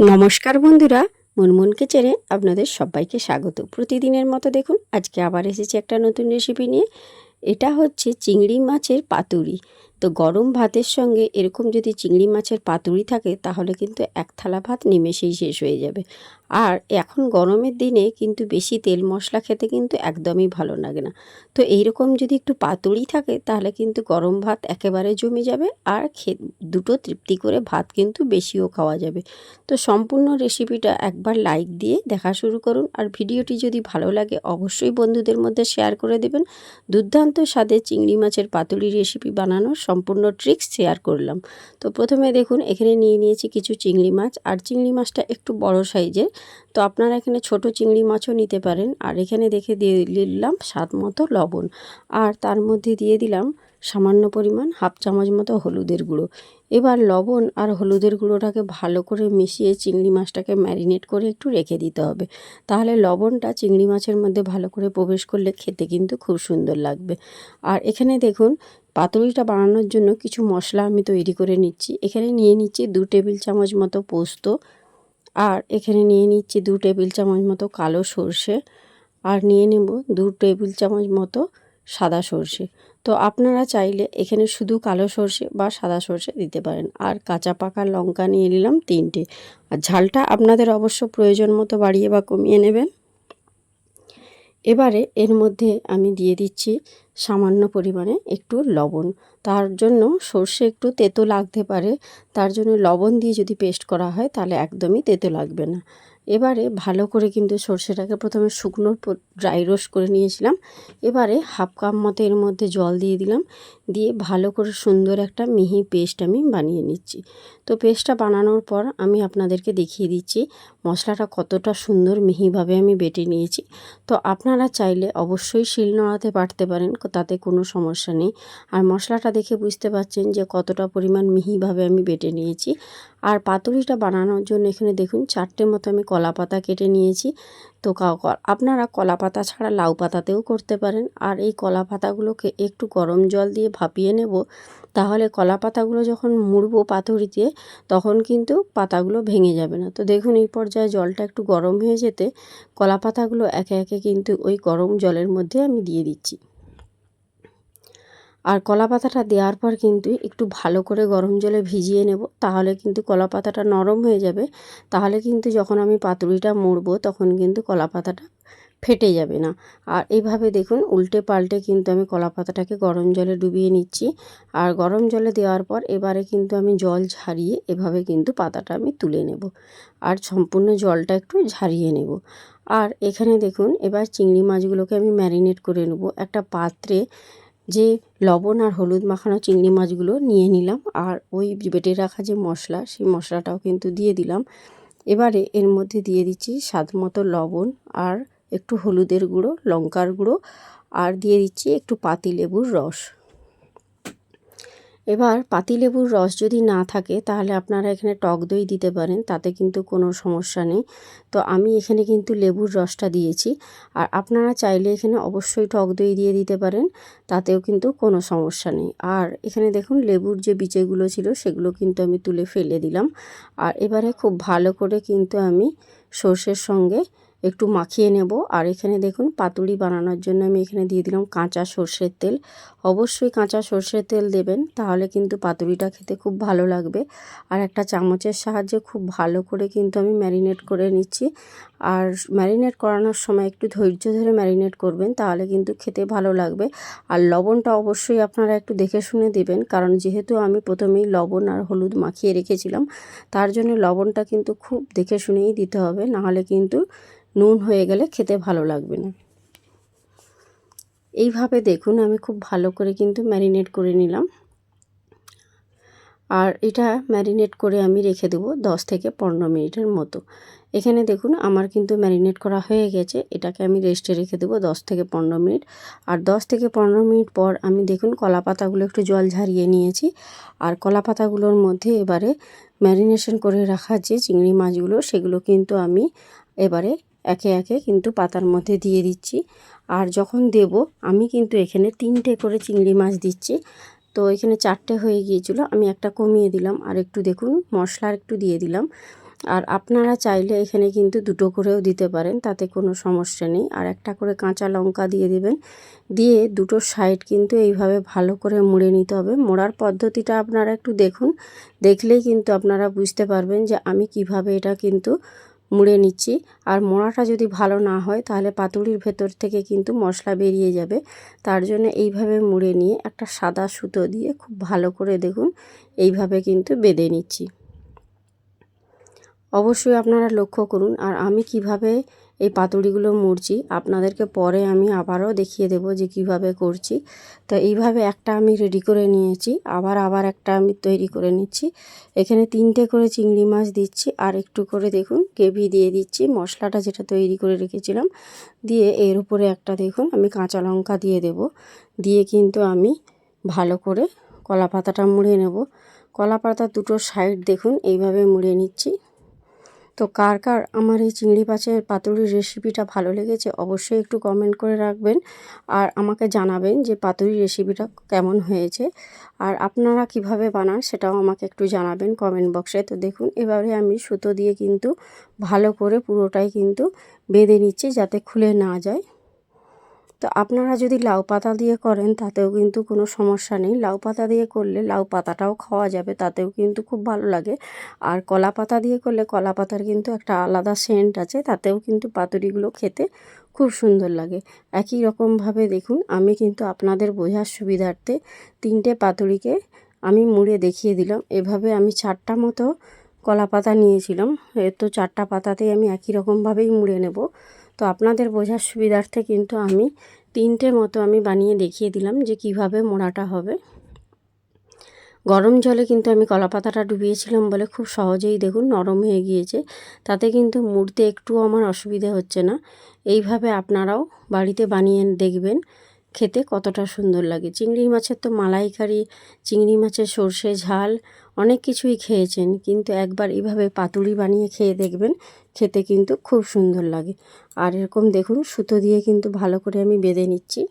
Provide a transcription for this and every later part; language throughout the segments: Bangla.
নমস্কার বন্ধুরা মুনমুন চেনে আপনাদের সবাইকে স্বাগত। প্রতিদিনের মতো দেখুন, আজকে আবার এসেছি একটা নতুন রেসিপি নিয়ে। এটা হচ্ছে চিংড়ি মাছের পাতুরি। তো গরম ভাতের সঙ্গে এরকম যদি চিংড়ি মাছের পাতুরি থাকে, তাহলে কিন্তু এক থালা ভাত নিমেষেই শেষ হয়ে যাবে। আর এখন গরমের দিনে কিন্তু বেশি তেল মশলা খেতে কিন্তু একদমই ভালো লাগে না। তো এইরকম যদি একটু পাতুরি থাকে, তাহলে কিন্তু গরম ভাত একেবারে জমে যাবে আর খে দুটো তৃপ্তি করে ভাত কিন্তু বেশিও খাওয়া যাবে। তো সম্পূর্ণ রেসিপিটা একবার লাইক দিয়ে দেখা শুরু করুন আর ভিডিওটি যদি ভালো লাগে, অবশ্যই বন্ধুদের মধ্যে শেয়ার করে দেবেন। দুর্দান্ত স্বাদে চিংড়ি মাছের পাতুরি রেসিপি বানানোর সম্পূর্ণ ট্রিক্স শেয়ার করলাম। তো প্রথমে দেখুন, এখানে নিয়ে নিয়েছি কিছু চিংড়ি মাছ। আর চিংড়ি মাছটা একটু বড় সাইজের। তো আপনারা এখানে ছোট চিংড়ি মাছও নিতে পারেন। আর এখানে দেখে দিয়ে দিলাম স্বাদ মতো লবণ। আর তার মধ্যে দিয়ে দিলাম সামান্য পরিমাণ হাফ চামচ মতো হলুদের গুঁড়ো। এবার লবণ আর হলুদের গুঁড়োটাকে ভালো করে মিশিয়ে চিংড়ি মাছটাকে ম্যারিনেট করে একটু রেখে দিতে হবে। তাহলে লবণটা চিংড়ি মাছের মধ্যে ভালো করে প্রবেশ করলে খেতে কিন্তু খুব সুন্দর লাগবে। আর এখানে দেখুন পাতুরিটা বানানোর জন্য কিছু মশলা আমি তৈরি করে নিচ্ছি। এখানে নিয়ে নিচ্ছি দু টেবিল চামচ মতো পোস্ত আর এখানে নিয়ে নিচ্ছি দু টেবিল চামচ মতো কালো সর্ষে আর নিয়ে নেব দু টেবিল চামচ মতো সাদা সর্ষে। তো আপনারা চাইলে এখানে শুধু কালো সর্ষে বা সাদা সর্ষে দিতে পারেন আর কাঁচা পাকা লঙ্কা নিয়ে নিলাম তিনটে। আর ঝালটা আপনাদের অবশ্য প্রয়োজন মতো বাড়িয়ে বা কমিয়ে নেবেন। এবারে এর মধ্যে আমি দিয়ে দিচ্ছি সামান্য পরিমাণে একটু লবণ। তার জন্য সর্ষে একটু তেতো লাগতে পারে। তার জন্য লবণ দিয়ে যদি পেস্ট করা হয়, তাহলে একদমই তেতো লাগবে না। এবারে ভালো করে কিন্তু সর্ষেটাকে প্রথমে শুকনো ড্রাই রোস্ট করে নিয়েছিলাম। এবারে হাফ কাপ মতো এর মধ্যে জল দিয়ে দিলাম। দিয়ে ভালো করে সুন্দর একটা মিহি পেস্ট আমি বানিয়ে নিচ্ছি। তো পেস্টটা বানানোর পর আমি আপনাদেরকে দেখিয়ে দিচ্ছি মশলাটা কতটা সুন্দর মিহিভাবে আমি বেটে নিয়েছি। তো আপনারা চাইলে অবশ্যই শিল নড়াতে পারতে পারেন তাতে কোনো সমস্যা নেই। আর মশলাটা দেখে বুঝতে পারছেন যে কতটা পরিমাণ মিহিভাবে আমি বেটে নিয়েছি। আর পাতুরিটা বানানোর জন্য এখানে দেখুন চারটে মতো আমি কলা পাতা কেটে নিয়েছি। তো আপনারা কলা পাতা ছাড়া লাউ পাতাতেও করতে পারেন। আর এই কলা পাতাগুলোকে একটু গরম জল দিয়ে ভাপিয়ে নেব। তাহলে কলা পাতাগুলো যখন মুড়বো পাথরিতে, তখন কিন্তু পাতাগুলো ভেঙে যাবে না। তো দেখুন, এই পর্যায়ে জলটা একটু গরম হয়ে যেতে কলা পাতাগুলো একে একে কিন্তু ওই গরম জলের মধ্যে আমি দিয়ে দিচ্ছি। আর কলা পাতাটা দেওয়ার পর কিন্তু একটু ভালো করে গরম জলে ভিজিয়ে নেব, তাহলে কিন্তু কলা পাতাটা নরম হয়ে যাবে। তাহলে কিন্তু যখন আমি পাতুরিটা মুড়বো, তখন কিন্তু কলা পাতাটা ফেটে যাবে না। আর এইভাবে দেখুন, উল্টে পাল্টে কিন্তু আমি কলা পাতাটাকে গরম জলে ডুবিয়ে নিচ্ছি। আর গরম জলে দেওয়ার পর এবারে কিন্তু আমি জল ঝারিয়ে এভাবে কিন্তু পাতাটা আমি তুলে নেব। আর সম্পূর্ণ জলটা একটু ঝারিয়ে নেব। আর এখানে দেখুন, এবার চিংড়ি মাছগুলোকে আমি ম্যারিনেট করে নেব। একটা পাত্রে যে লবণ আর হলুদ মাখানো চিংড়ি মাছগুলো নিয়ে নিলাম আর ওই বেটে রাখা যে মশলা, সেই মশলাটাও কিন্তু দিয়ে দিলাম। এবারে এর মধ্যে দিয়ে দিচ্ছি স্বাদ মতো লবণ আর একটু হলুদের গুঁড়ো, লঙ্কার গুঁড়ো আর দিয়ে দিচ্ছি একটু পাতিলেবুর রস। এবার পাতিলেবুর রস যদি না থাকে, তাহলে আপনারা এখানে টক দই দিতে পারেন, তাতে কিন্তু কোনো সমস্যা নেই। তো আমি এখানে কিন্তু লেবুর রসটা দিয়েছি। আর আপনারা চাইলে এখানে অবশ্যই টক দই দিয়ে দিতে পারেন, তাতেও কিন্তু কোনো সমস্যা নেই। আর এখানে দেখুন, লেবুর যে বিচেগুলো ছিল, সেগুলো কিন্তু আমি তুলে ফেলে দিলাম। আর এবারে খুব ভালো করে কিন্তু আমি সর্ষের সঙ্গে একটু মাখিয়ে নেব। আর এখানে দেখুন পাতুড়ি বানানোর জন্য আমি এখানে দিয়ে দিলাম কাঁচা সর্ষের তেল। অবশ্যই কাঁচা সর্ষের তেল দেবেন, তাহলে কিন্তু পাতুড়িটা খেতে খুব ভালো লাগবে। আর একটা চামচের সাহায্যে খুব ভালো করে কিন্তু আমি ম্যারিনেট করে নিচ্ছি। আর ম্যারিনেট করানোর সময় একটু ধৈর্য ধরে ম্যারিনেট করবেন, তাহলে কিন্তু খেতে ভালো লাগবে। আর লবণটা অবশ্যই আপনারা একটু দেখে শুনে দেবেন, কারণ যেহেতু আমি প্রথমেই লবণ আর হলুদ মাখিয়ে রেখেছিলাম, তার জন্য লবণটা কিন্তু খুব দেখে শুনেই দিতে হবে। নাহলে কিন্তু নুন হয়ে গেলে খেতে ভালো লাগবে না। এইভাবে দেখুন, আমি খুব ভালো করে কিন্তু ম্যারিনেট করে নিলাম। আর এটা ম্যারিনেট করে আমি রেখে দেবো দশ থেকে পনেরো মিনিটের মতো। এখানে দেখুন, আমার কিন্তু ম্যারিনেট করা হয়ে গেছে। এটাকে আমি রেস্টে রেখে দেবো দশ থেকে পনেরো মিনিট। আর দশ থেকে পনেরো মিনিট পর আমি দেখুন কলা পাতাগুলো একটু জল ঝারিয়ে নিয়েছি। আর কলা পাতাগুলোর মধ্যে এবারে ম্যারিনেশন করে রাখা যে চিংড়ি মাছগুলো, সেগুলো কিন্তু আমি এবারে একে একে কিন্তু পাতার মধ্যে দিয়ে দিচ্ছি। আর যখন দেব, আমি কিন্তু এখানে তিনটে করে চিংড়ি মাছ দিচ্ছি। তো এখানে চারটে হয়ে গিয়েছিল, আমি একটা কমিয়ে দিলাম। আর একটু দেখুন মশলা একটু দিয়ে দিলাম। আর আপনারা চাইলে এখানে কিন্তু দুটো করেও দিতে পারেন, তাতে কোনো সমস্যা নেই। আর একটা করে কাঁচা লঙ্কা দিয়ে দিবেন। দিয়ে দুটো সাইড কিন্তু এইভাবে ভালো করে মুড়ে নিতে হবে। মোড়ার পদ্ধতিটা আপনারা একটু দেখুন। দেখলেই কিন্তু আপনারা বুঝতে পারবেন যে আমি কীভাবে এটা কিন্তু মুড়ে নিচ্ছি। আর মোড়াটা যদি ভালো না হয়, তাহলে পাতুড়ির ভেতর থেকে কিন্তু মশলা বেরিয়ে যাবে। তার জন্য এইভাবে মুড়ে নিয়ে একটা সাদা সুতো দিয়ে খুব ভালো করে দেখুন, এইভাবে কিন্তু বেঁধে নিচ্ছি। অবশ্যই আপনারা লক্ষ্য করুন, আর আমি কীভাবে এই পাতুড়িগুলো মুড়ছি। আপনাদেরকে পরে আমি আবারও দেখিয়ে দেব যে কীভাবে করছি। তো এইভাবে একটা আমি রেডি করে নিয়েছি, আবার আবার একটা আমি তৈরি করে নিচ্ছি। এখানে তিনটে করে চিংড়ি মাছ দিচ্ছি, আর একটু করে দেখুন কেভি দিয়ে দিচ্ছি, মশলাটা যেটা তৈরি করে রেখেছিলাম। দিয়ে এর উপরে একটা দেখুন আমি কাঁচা লঙ্কা দিয়ে দেব। দিয়ে কিন্তু আমি ভালো করে কলা পাতাটা মুড়ে নেব। কলা পাতা দুটো সাইড দেখুন, এইভাবে মুড়ে নিচ্ছি। তো কার কার আমার এই চিংড়ি মাছের পাতুরির রেসিপিটা ভালো লেগেছে অবশ্যই একটু কমেন্ট করে রাখবেন। আর আমাকে জানাবেন যে পাতুরি রেসিপিটা কেমন হয়েছে। আর আপনারা কীভাবে বানান সেটাও আমাকে একটু জানাবেন কমেন্ট বক্সে তো দেখুন, এবারে আমি সুতো দিয়ে কিন্তু ভালো করে পুরোটাই কিন্তু বেঁধে নিচ্ছি যাতে খুলে না যায়। তো আপনারা যদি লাউ পাতা দিয়ে করেন, তাতেও কিন্তু কোনো সমস্যা নেই। লাউ পাতা দিয়ে করলে লাউ পাতাটাও খাওয়া যাবে, তাতেও কিন্তু খুব ভালো লাগে। আর কলা পাতা দিয়ে করলে কলা পাতার কিন্তু একটা আলাদা সেন্ট আছে, তাতেও কিন্তু পাতুরিগুলো খেতে খুব সুন্দর লাগে। একই রকমভাবে দেখুন, আমি কিন্তু আপনাদের বোঝার সুবিধার্থে তিনটে পাতুরিকে আমি মুড়ে দেখিয়ে দিলাম। এভাবে আমি চারটা মতো কলা পাতা নিয়েছিলাম। তো চারটা পাতাতেই আমি একই রকমভাবেই মুড়ে নেব। তো আপনাদের বোঝার সুবিধার্থে কিন্তু আমি তিনটে মতো আমি বানিয়ে দেখিয়ে দিলাম যে কীভাবে মোড়াটা হবে। গরম জলে কিন্তু আমি কলা পাতাটা ডুবিয়েছিলাম বলে খুব সহজেই দেখুন নরম হয়ে গিয়েছে। তাতে কিন্তু মুড়তে একটু আমার অসুবিধে হচ্ছে না। এইভাবে আপনারাও বাড়িতে বানিয়ে দেখবেন। খেতে কতটা সুন্দর লাগে। চিংড়ি মাছের তো মালাইকারি, চিংড়ি মাছের সর্ষে ঝাল অনেক কিছুই খেয়েছেন, কিন্তু একবার এভাবে পাতুড়ি বানিয়ে খেয়ে দেখবেন, খেতে কিন্তু খুব সুন্দর লাগে। আর এরকম দেখুন, সুতো দিয়ে কিন্তু ভালো করে আমি বেঁধে নিচ্ছি।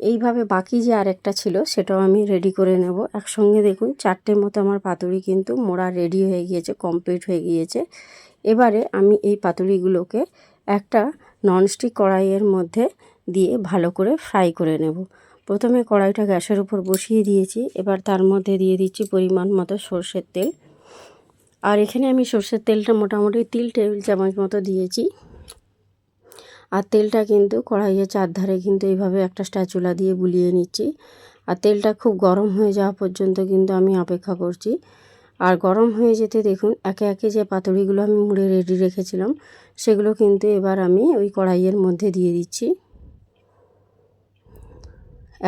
এইভাবে বাকি যে আরেকটা ছিল, সেটাও আমি রেডি করে নেব। একসঙ্গে দেখুন, চারটে মতো আমার পাতুড়ি কিন্তু মোড়া রেডি হয়ে গিয়েছে কমপ্লিট হয়ে গিয়েছে। এবারে আমি এই পাতুড়িগুলোকে একটা ননস্টিক কড়াইয়ের মধ্যে দিয়ে ভালো করে ফ্রাই করে নেব। প্রথমে কড়াইটা গ্যাসের উপর বসিয়ে দিয়েছি, এবার তার মধ্যে দিয়ে দিচ্ছি পরিমাণ মতো সর্ষের তেল। আর এখানে আমি সর্ষের তেলটা মোটামুটি তিল টেবিল চামচ মতো দিয়েছি। আর তেলটা কিন্তু কড়াইয়ের চারধারে কিন্তু এইভাবে একটা স্ট্যাচুলা দিয়ে বুলিয়ে নিচ্ছি। আর তেলটা খুব গরম হয়ে যাওয়া পর্যন্ত কিন্তু আমি অপেক্ষা করছি। আর গরম হয়ে যেতে দেখুন, একে একে যে পাতুড়িগুলো আমি মুড়ে রেডি রেখেছিলাম, সেগুলো কিন্তু এবার আমি ওই কড়াইয়ের মধ্যে দিয়ে দিচ্ছি।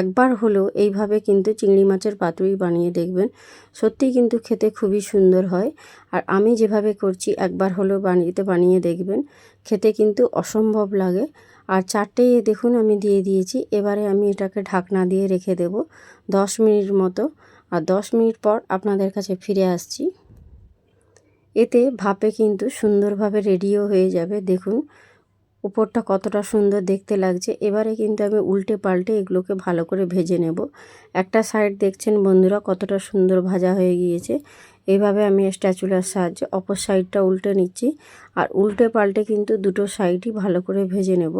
একবার হলেও এইভাবে কিন্তু চিংড়ি মাছের পাতুরি বানিয়ে দেখবেন, সত্যিই কিন্তু খেতে খুবই সুন্দর হয়। আর আমি যেভাবে করছি, একবার হলেও বানিয়ে বানিয়ে দেখবেন, খেতে কিন্তু অসম্ভব লাগে। আর চারটেই দেখুন আমি দিয়ে দিয়েছি, এবারে আমি এটাকে ঢাকনা দিয়ে রেখে দেব দশ মিনিট মতো। আর দশ মিনিট পর আপনাদের কাছে ফিরে আসছি। এতে ভাপে কিন্তু সুন্দরভাবে রেডিও হয়ে যাবে। দেখুন, উপরটা কতটা সুন্দর দেখতে লাগছে। এবারে কিন্তু আমি উল্টে পাল্টে এগুলোকে ভালো করে ভেজে নেব। একটা সাইড দেখছেন বন্ধুরা কতটা সুন্দর ভাজা হয়ে গিয়েছে। এভাবে আমি স্ট্যাচুলার সাহায্যে অপর সাইডটা উল্টে নিচ্ছি। আর উল্টে পাল্টে কিন্তু দুটো সাইডই ভালো করে ভেজে নেব।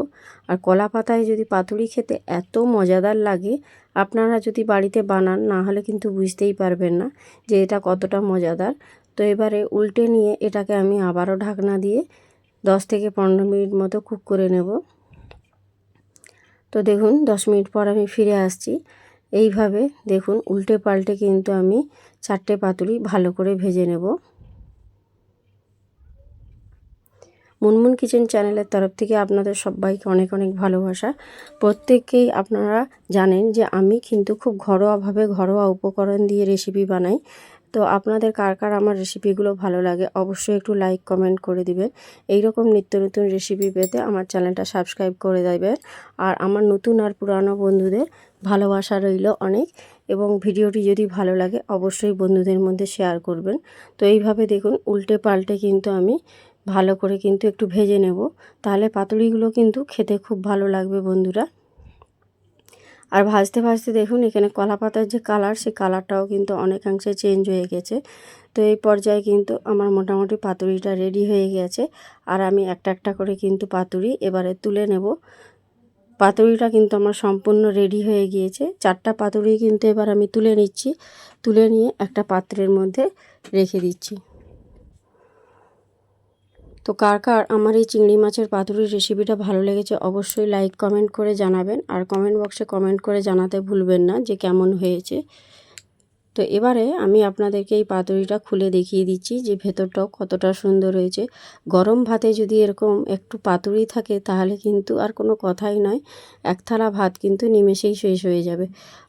আর কলা পাতায় যদি পাতুড়ি খেতে এত মজাদার লাগে, আপনারা যদি বাড়িতে বানান, না হলে কিন্তু বুঝতেই পারবেন না যে এটা কতটা মজাদার। তো এবারে উল্টে নিয়ে এটাকে আমি আবারও ঢাকনা দিয়ে দশ থেকে পনেরো মিনিট মতো কুক করে নেব। তো দেখুন, দশ মিনিট পর আমি ফিরে আসছি। এইভাবে দেখুন, উল্টে পাল্টে কিন্তু আমি চারটে পাতুরি ভালো করে ভেজে নেব। মুনমুন কিচেন চ্যানেলের তরফ থেকে আপনাদের সবাইকে অনেক অনেক ভালোবাসা। প্রত্যেককেই আপনারা জানেন যে আমি কিন্তু খুব ঘরোয়াভাবে ঘরোয়া উপকরণ দিয়ে রেসিপি বানাই। তো আপনাদের কার কার আমার রেসিপিগুলো ভালো লাগে অবশ্যই একটু লাইক কমেন্ট করে দিবেন। এই রকম নিত্য নতুন রেসিপি পেতে আমার চ্যানেলটা সাবস্ক্রাইব করে দেবেন। আর আমার নতুন আর পুরানো বন্ধুদের ভালোবাসা রইল অনেক এবং ভিডিওটি যদি ভালো লাগে অবশ্যই বন্ধুদের মধ্যে শেয়ার করবেন। তো এইভাবে দেখুন, উল্টে পাল্টে কিন্তু আমি ভালো করে কিন্তু একটু ভেজে নেব। তাহলে পাতুড়িগুলো কিন্তু খেতে খুব ভালো লাগবে বন্ধুরা। আর ভাজতে ভাজতে দেখুন এখানে কলা পাতার যে কালার সেই কালারটাও কিন্তু অনেকাংশে চেঞ্জ হয়ে গেছে। তো এই পর্যায়ে কিন্তু আমার মোটামুটি পাতুরিটা রেডি হয়ে গেছে। আর আমি একটা একটা করে কিন্তু পাতুরি এবারে তুলে নেব। পাতুরিটা কিন্তু আমার সম্পূর্ণ রেডি হয়ে গিয়েছে। চারটা পাতুরি কিন্তু এবার আমি তুলে নিচ্ছি। তুলে নিয়ে একটা পাত্রের মধ্যে রেখে দিচ্ছি। তো কার কার আমার এই চিংড়ি মাছের পাতুরির রেসিপিটা ভালো লেগেছে অবশ্যই লাইক কমেন্ট করে জানাবেন। আর কমেন্ট বক্সে কমেন্ট করে জানাতে ভুলবেন না যে কেমন হয়েছে। তো এবারে আমি আপনাদেরকে এই পাতুরিটা খুলে দেখিয়ে দিচ্ছি যে ভেতরটাও কতটা সুন্দর হয়েছে। গরম ভাতে যদি এরকম একটু পাতুরি থাকে তাহলে কিন্তু আর কোনো কথাই নয়, এক থালা ভাত কিন্তু নিমেষেই শেষ হয়ে যাবে।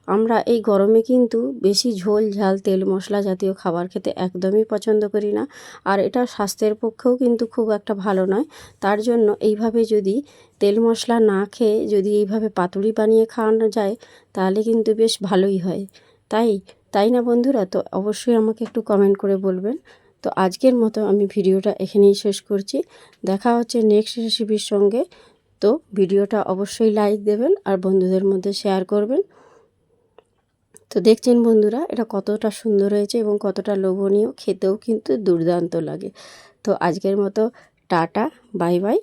আমরা এই গরমে কিন্তু বেশি ঝোল, ঝাল, তেল, মশলা জাতীয় খাবার খেতে একদমই পছন্দ করি না আর এটা স্বাস্থ্যের পক্ষেও কিন্তু খুব একটা ভালো নয়। তার জন্য এইভাবে যদি তেল মশলা না খেয়ে যদি এইভাবে পাতুরি বানিয়ে খাওয়ানো যায় তাহলে কিন্তু বেশ ভালোই হয়। তাই তাই না বন্ধুরা? তো অবশ্যই আমাকে একটু কমেন্ট করে বলবেন। তো আজকের মতো আমি ভিডিওটা এখানেই শেষ করছি। দেখা হচ্ছে নেক্সট রেসিপির সঙ্গে। তো ভিডিওটা অবশ্যই লাইক দেবেন আর বন্ধুদের মধ্যে শেয়ার করবেন। তো দেখছেন বন্ধুরা, এটা কতটা সুন্দর হয়েছে এবং কতটা লোভনীয়। খেতেও কিন্তু দুর্দান্ত লাগে। তো আজকের মতো টাটা বাই বাই